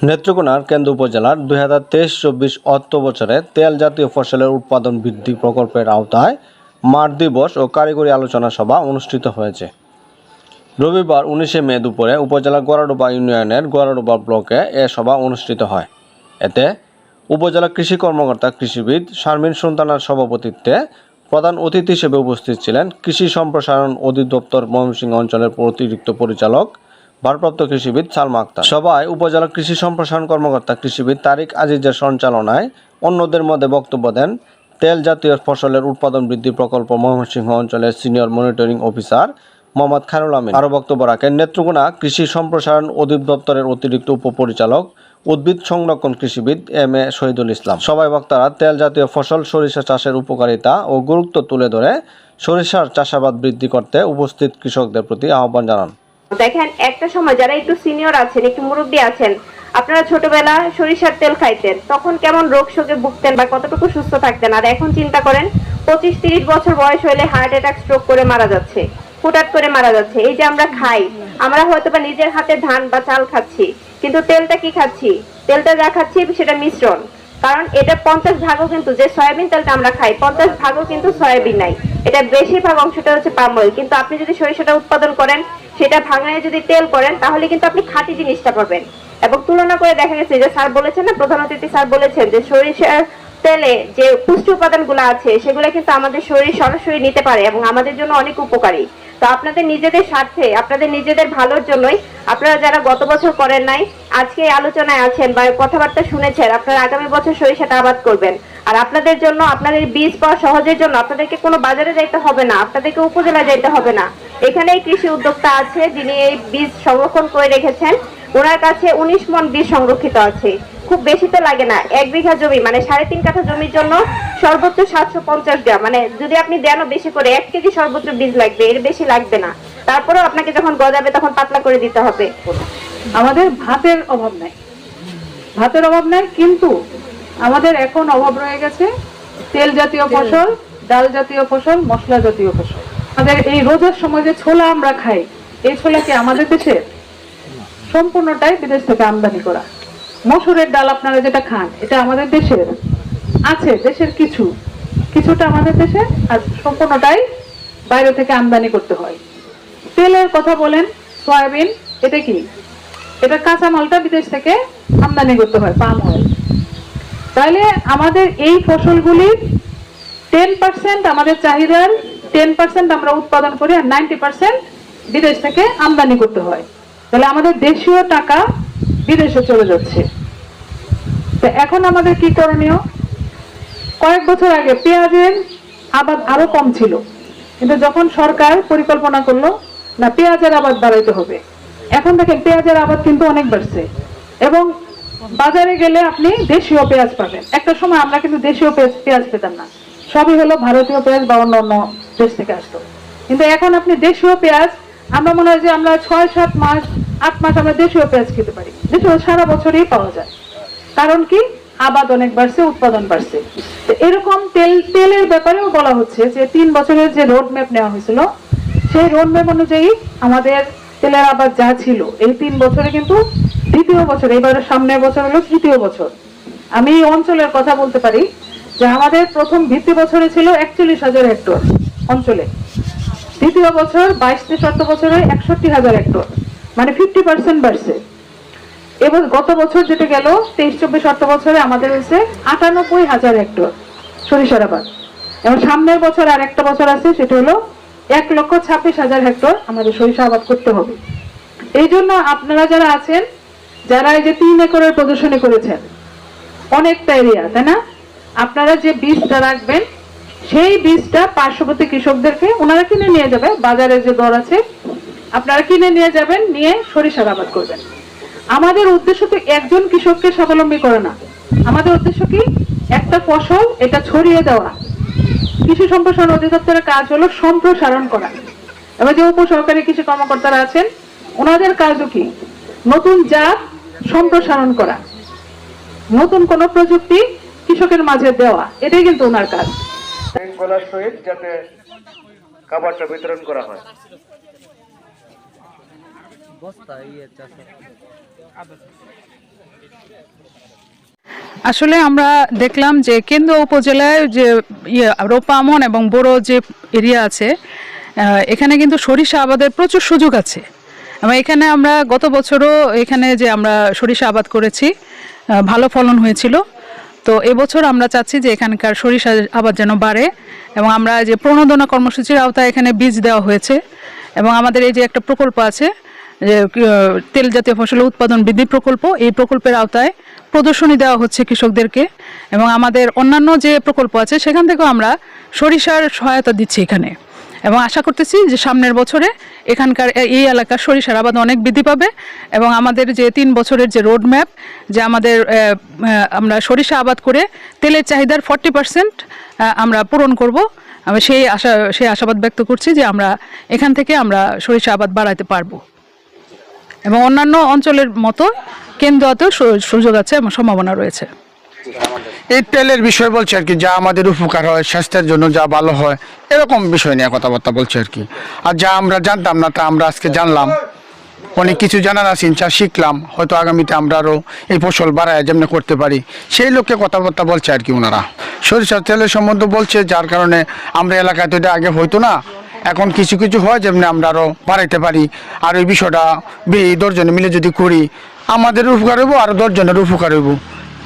নেত্রকোনার কেন্দ্র উপজেলার দুই হাজার তেইশ চব্বিশ অর্থ বছরে তেল জাতীয় ফসলের উৎপাদন বৃদ্ধি প্রকল্পের আওতায় মাঠ দিবস ও কারিগরি আলোচনা সভা অনুষ্ঠিত হয়েছে। রবিবার উনিশে মে দুপুরে উপজেলা গড়াডোবা ইউনিয়নের গড়াডোবা ব্লকে এ সভা অনুষ্ঠিত হয়। এতে উপজেলা কৃষি কর্মকর্তা, কৃষিবিদ শারমিন সুলতানার সভাপতিত্বে প্রধান অতিথি হিসেবে উপস্থিত ছিলেন কৃষি সম্প্রসারণ অধিদপ্তর ময়মনসিংহ অঞ্চলের অতিরিক্ত পরিচালক ভারপ্রাপ্ত কৃষিবিদ সালমা আক্তার। সভায় উপজেলা কৃষি সম্প্রসারণ কর্মকর্তা কৃষিবিদ তারিক আজিজের সঞ্চালনায় অন্যদের মধ্যে বক্তব্য দেন তেল জাতীয় ফসলের উৎপাদন বৃদ্ধি প্রকল্প ময়মনসিংহ অঞ্চলের senior monitoring officer Mohammad Khairul Amin. আরও বক্তব্য রাখেন, নেত্রকোনা কৃষি সম্প্রসারণ অধিদপ্তরের অতিরিক্ত উপপরিচালক উদ্ভিদ সংরক্ষণ কৃষিবিদ এম এ শহীদুল ইসলাম। সবাই বক্তারা তেল জাতীয় ফসল, সরিষা চাষের উপকারিতা ও গুরুত্ব তুলে ধরে সরিষার চাষাবাদ বৃদ্ধি করতে উপস্থিত কৃষকদের প্রতি আহ্বান জানান। দেখেন, একটা সময় যারা একটু সিনিয়র আছেন, একটু মুরব্বী আছেন, আপনারা ছোটবেলা সরিষার তেল খাইতেন, তখন কেমন রোগ শোকে ভুগতেন বা কতটুকু সুস্থ থাকতেন? আর এখন চিন্তা করেন পঁচিশ তিরিশ বছর বয়স হলে হার্ট অ্যাটাক স্ট্রোক করে মারা যাচ্ছে হুটাট করে মারা যাচ্ছে। এই যে আমরা খাই, আমরা হয়তো বা নিজের হাতে ধান বা চাল খাচ্ছি, কিন্তু তেলটা কি খাচ্ছি? তেলটা যা খাচ্ছি, সেটা মিশ্রণ। কারণ এটা পঞ্চাশ ভাগও কিন্তু যে সয়াবিন তেলটা আমরা খাই, পঞ্চাশ ভাগও কিন্তু সয়াবিন নাই। এটা বেশিরভাগ অংশটা হচ্ছে পাম অয়েল। কিন্তু আপনি যদি সরিষাটা উৎপাদন করেন সেটা ভাঙায় যদি তেল করেন তাহলে কিন্তু আপনি খাঁটি জিনিসটা পাবেন। এবং তুলনা করে দেখা গেছে যে স্যার বলেছেন না, প্রধান অতিথি স্যার বলেছেন যে সরিষার তেলে যে পুষ্টি উপাদানগুলো আছে, সেগুলো কিন্তু আমাদের শরীর সরাসরি নিতে পারে এবং আমাদের জন্য অনেক উপকারী। তো আপনাদের নিজেদের স্বার্থে, আপনাদের নিজেদের ভালোর জন্যই আপনারা যারা গত বছর করেন নাই, আজকে আলোচনায় আছেন বা কথাবার্তা শুনেছেন, আপনারা আগামী বছর সরিষাটা আবাদ করবেন। আর আপনাদের জন্য, আপনাদের বীজ পাওয়া সহজের জন্য আপনাদেরকে কোনো বাজারে যাইতে হবে না, আপনাদেরকে উপজেলা যাইতে হবে না। এখানেই কৃষি উদ্যোক্তা আছে, যিনি এই বীজ সংরক্ষণ করে রেখেছেন। ওনার কাছে উনিশ মন বীজ সংরক্ষিত আছে। খুব বেশি তো লাগে না। এক বিঘা জমি মানে সাড়ে তিন কাঠা জমির জন্য সর্বোচ্চ সাতশো পঞ্চাশ গ্রাম। মানে যদি আপনি দেনও বেশি করে এক কেজি সর্বোচ্চ বীজ লাগবে এর বেশি লাগবে না। তারপরেও আপনাকে যখন গজাবে তখন পাতলা করে দিতে হবে। আমাদের ভাতের অভাব নাই। ভাতের অভাব নাই কিন্তু আমাদের এখন অভাব রয়ে গেছে। তেল জাতীয় ফসল ডাল জাতীয় ফসল মশলা জাতীয় ফসল। আমাদের এই রোজার সময় যে ছোলা আমরা খাই এই ছোলা কি আমাদের দেশের সম্পূর্ণটাই বিদেশ থেকে আমদানি করা। মসুরের ডাল আপনারা যেটা খান, এটা আমাদের দেশের। আছে, দেশের কিছু। কিছুটা আমাদের দেশে, আর সম্পূর্ণটাই বাইরে থেকে আমদানি করতে হয়। তেলের কথা বলেন, সয়াবিন, এটা কি? এটা কাঁচা মালটা বিদেশ থেকে আমদানি করতে হয়, পাম অয়েল। তাহলে আমাদের এই ফসলগুলির টেন পার্সেন্ট আমাদের চাহিদার টেন পার্সেন্ট আমরা উৎপাদন করি, আর নাইনটি পার্সেন্ট বিদেশ থেকে আমদানি করতে হয়। তাহলে আমাদের দেশীয় টাকা বিদেশে চলে যাচ্ছে। তো এখন আমাদের কি করণীয়? কয়েক বছর আগে পেঁয়াজের আবাদ আরও কম ছিল। কিন্তু যখন সরকার পরিকল্পনা করল, না, পেঁয়াজের আবাদ বাড়াইতে হবে। এখন দেখেন, পেঁয়াজের আবাদ কিন্তু অনেক বাড়ছে। এবং বাজারে গেলে আপনি দেশীয় পেঁয়াজ পাবেন। একটা সময় আমরা কিন্তু দেশীয় পেঁয়াজ পেঁয়াজ পেতাম না। সবই হলো ভারতীয় পেঁয়াজ বা অন্য অন্য দেশ থেকে আসতো। কিন্তু এখন আপনি দেশীয় পেঁয়াজ, আমরা মনে হয় যে আমরা ছয়, সাত মাস আট মাস আমরা দেশীয় পেঁয়াজ খেতে পারি। দেশীয় সারা বছরেই পাওয়া যায়। কারণ কি? আবাদ অনেক বাড়ছে, উৎপাদন বাড়ছে। এরকম তেল, তেলের ব্যাপারেও বলা হচ্ছে যে তিন বছরের যে রোড ম্যাপ নেওয়া হয়েছিল, সেই রোড ম্যাপ অনুযায়ী আমাদের তেলের আবাদ যা ছিল, এই তিন বছরে কিন্তু দ্বিতীয় বছর, এবারে সামনের বছর হলো তৃতীয় বছর। আমি এই অঞ্চলের কথা বলতে পারি যে আমাদের প্রথম ভিত্তি বছরে ছিল একচল্লিশ হাজার হেক্টর অঞ্চলে। দ্বিতীয় বছর বাইশ তেষট্ট বছরে একষট্টি হাজার হেক্টর। মানে ফিফটি পার্সেন্ট বাড়ছে। এবং গত বছর যেটা গেল, তেইশ, চব্বিশ অর্থ বছরে আমাদের হয়েছে আটানব্বই হাজার হেক্টর সরিষার আবাদ। এবং সামনের বছর আর একটা বছর আছে, সেটা হলো এক লক্ষ ছাব্বিশ হাজার হেক্টর আমাদের সরিষা আবাদ করতে হবে। এই জন্য আপনারা যারা আছেন, যারা এই যে তিন একরের প্রদর্শনী করেছেন, অনেকটা এরিয়া তাই না? আপনারা যে বীজটা রাখবেন, সেই বীজটা পার্শ্ববর্তী কৃষকদেরকে, ওনারা কিনে নিয়ে যাবে, বাজারে যে দর আছে আপনারা কিনে নিয়ে যাবেন, নিয়ে সরিষার আবাদ করবেন। আমাদের উদ্দেশ্য তো একজন কৃষককে স্বাবলম্বী করে না। আমাদের উদ্দেশ্য কি? একটা ফসল, এটা ছড়িয়ে দেওয়া। কৃষি সম্প্রসারণ অধিদপ্তরের কাজ হলো সম্প্রসারণ করা। এবার যে উপসহকারী কৃষি কর্মকর্তারা আছেন, ওনাদের কাজও কি? নতুন জাত সম্প্রসারণ করা। নতুন কোন প্রযুক্তি কৃষকের মাঝে দেওয়া। এটাই কিন্তু ওনার কাজ। সহিত যাতে খাবারটা বিতরণ করা হয়। ইয়ে আসলে আমরা দেখলাম যে কেন্দ্র উপজেলায় যে ইয়ে রোপামন এবং বড় যে এরিয়া আছে এখানে কিন্তু সরিষা আবাদের প্রচুর সুযোগ আছে। এবং এখানে আমরা গত বছরও এখানে যে আমরা সরিষা আবাদ করেছি ভালো ফলন হয়েছিল। তো এবছর আমরা চাচ্ছি যে এখানকার সরিষা আবাদ যেন বাড়ে এবং আমরা যে প্রণোদনা কর্মসূচির আওতায় এখানে বীজ দেওয়া হয়েছে। এবং আমাদের এই যে একটা প্রকল্প আছে তেল জাতীয় ফসলের উৎপাদন বৃদ্ধি প্রকল্প, এই প্রকল্পের আওতায় প্রদর্শনী দেওয়া হচ্ছে কৃষকদেরকে এবং আমাদের অন্যান্য যে প্রকল্প আছে, সেখান থেকেও আমরা সরিষার সহায়তা দিচ্ছি এখানে। এবং আশা করতেছি যে সামনের বছরে এখানকার এই এলাকার সরিষার আবাদ অনেক বৃদ্ধি পাবে এবং আমাদের যে তিন বছরের যে রোড ম্যাপ যে আমাদের আমরা সরিষা আবাদ করে তেলের চাহিদার ফর্টি পার্সেন্ট আমরা পূরণ করব। আমি সেই আশা, সেই আশাবাদ ব্যক্ত করছি যে আমরা এখান থেকে আমরা সরিষা আবাদ বাড়াতে পারব। এবং অন্যান্য অঞ্চলের মতো কেন্দ্রতেও সুযোগ আছে এবং সম্ভাবনা রয়েছে। এই তেলের বিষয় বলছে আর কি, যা আমাদের উপকার হয়, স্বাস্থ্যের জন্য যা ভালো হয়, এরকম বিষয় নিয়ে কথাবার্তা বলছে আর কি। আর যা আমরা জানতাম না, তা আমরা আজকে জানলাম। অনেক কিছু জানার আছে যা শিখলাম। হয়তো আগামীতে আমরা আরও এই ফসল বাড়ায় যেমনি করতে পারি। সেই লোককে কথাবার্তা বলছে আর কি ওনারা। সরিষার তেলের সম্বন্ধে বলছে, যার কারণে আমরা এলাকায় তো এটা আগে হইতো না। এখন কিছু কিছু হয় যেমনি আমরা আরও বাড়াইতে পারি। আর এই বিষয়টা বে- দশজনে মিলে যদি করি আমাদের উপকার হইব আর দশজনের উপকার হইব।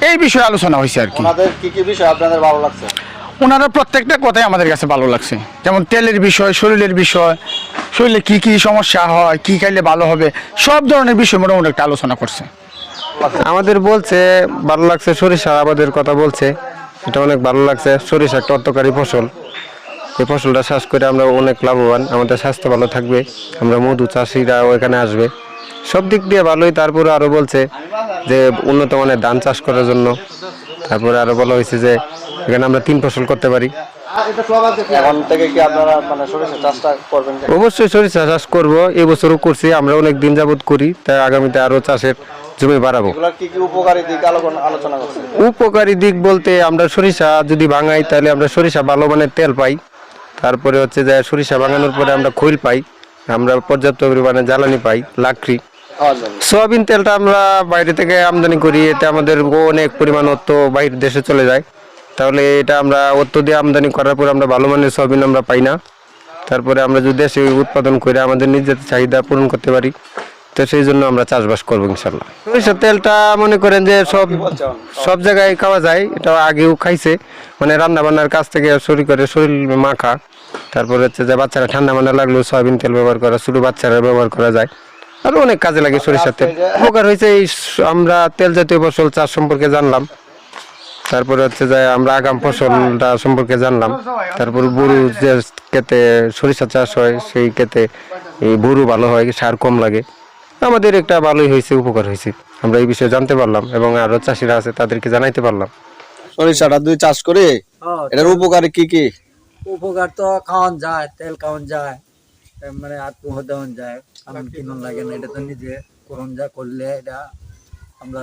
এই বিষয়ে আলোচনা হয়েছে আর কি। কি কি বিষয় আপনাদের ভালো লাগছে? ওনারা প্রত্যেকটা কথাই আমাদের কাছে ভালো লাগছে। যেমন তেলের বিষয় শরীরের বিষয় শরীরে কি কি সমস্যা হয় কি খাইলে ভালো হবে সব ধরনের বিষয় মোটামুটি একটা আলোচনা করছে। আমাদের বলছে ভালো লাগছে সরিষা আবাদের কথা বলছে। এটা অনেক ভালো লাগছে সরিষা একটা অর্থকারী ফসল। এই ফসলটা চাষ করে আমরা অনেক লাভবান আমাদের স্বাস্থ্য ভালো থাকবে আমরা মধু চাষিরাও এখানে আসবে। সব দিক দিয়ে ভালোই তারপরে আরও বলছে যে উন্নত মানের ধান চাষ করার জন্য। তারপরে আরও বলা হয়েছে যে এখানে আমরা তিন ফসল করতে পারি। মানে? অবশ্যই সরিষা চাষ করব এবছরও করছি আমরা অনেক দিন যাবত করি তাই আগামীতে আরও চাষের জমি বাড়াবো। উপকারী দিক বলতে আমরা সরিষা যদি ভাঙাই তাহলে আমরা সরিষা ভালো মানের তেল পাই। তারপরে হচ্ছে যে সরিষা বাগানোর পরে আমরা খৈল পাই, আমরা পর্যাপ্ত পরিমাণে জ্বালানি পাই, লাকড়ি। সোয়াবিন তেলটা আমরা বাইরে থেকে আমদানি করি, এতে আমাদের অনেক পরিমাণ অর্থ বাইরের দেশে চলে যায়। তাহলে এটা আমরা অর্থ দিয়ে আমদানি করার পর আমরা ভালো মানের সোয়াবিন আমরা পাই না। তারপরে আমরা যদি দেশে উৎপাদন করে আমাদের নিজের চাহিদা পূরণ করতে পারি। তো সেই জন্য আমরা চাষবাস করব ইনশাল্লাহ। সরিষার তেলটা মনে করেন যে সব সব জায়গায় খাওয়া যায়, এটা আগেও খাইছে। মানে রান্না বান্নার কাছ থেকে শুরু করে শরীর মাখা। তারপর হচ্ছে যে বাচ্চারা ঠান্ডা মান্ডা লাগল সয়াবিন তেল ব্যবহার করা, ছোটো বাচ্চারা ব্যবহার করা যায়। আরও অনেক কাজে লাগে সরিষার তেল। উপকার হয়েছে এই আমরা তেল জাতীয় ফসল চাষ সম্পর্কে জানলাম। তারপরে হচ্ছে যে আমরা আগাম ফসলটা সম্পর্কে জানলাম। তারপর গরু যে ক্ষেতে সরিষা চাষ হয়, সেই ক্ষেতে এই গরু ভালো হয়, সার কম লাগে। আমাদের একটা ভালোই হয়েছে উপকার হয়েছে। আমরা এই বিষয়ে জানতে পারলাম এবং আরও চাষিরা আছে তাদেরকে জানাইতে পারলাম। সরিষাটা দুই চাষ করে এটার উপকার কি কি? উপকার তো খাওয়ান যায় তেল খাওয়ান যায় মানে আত্মহত্যা দেওয়ান যায়। আমার কিনুন লাগে না এটা তো নিজে করুন যা করলে এটা আমরা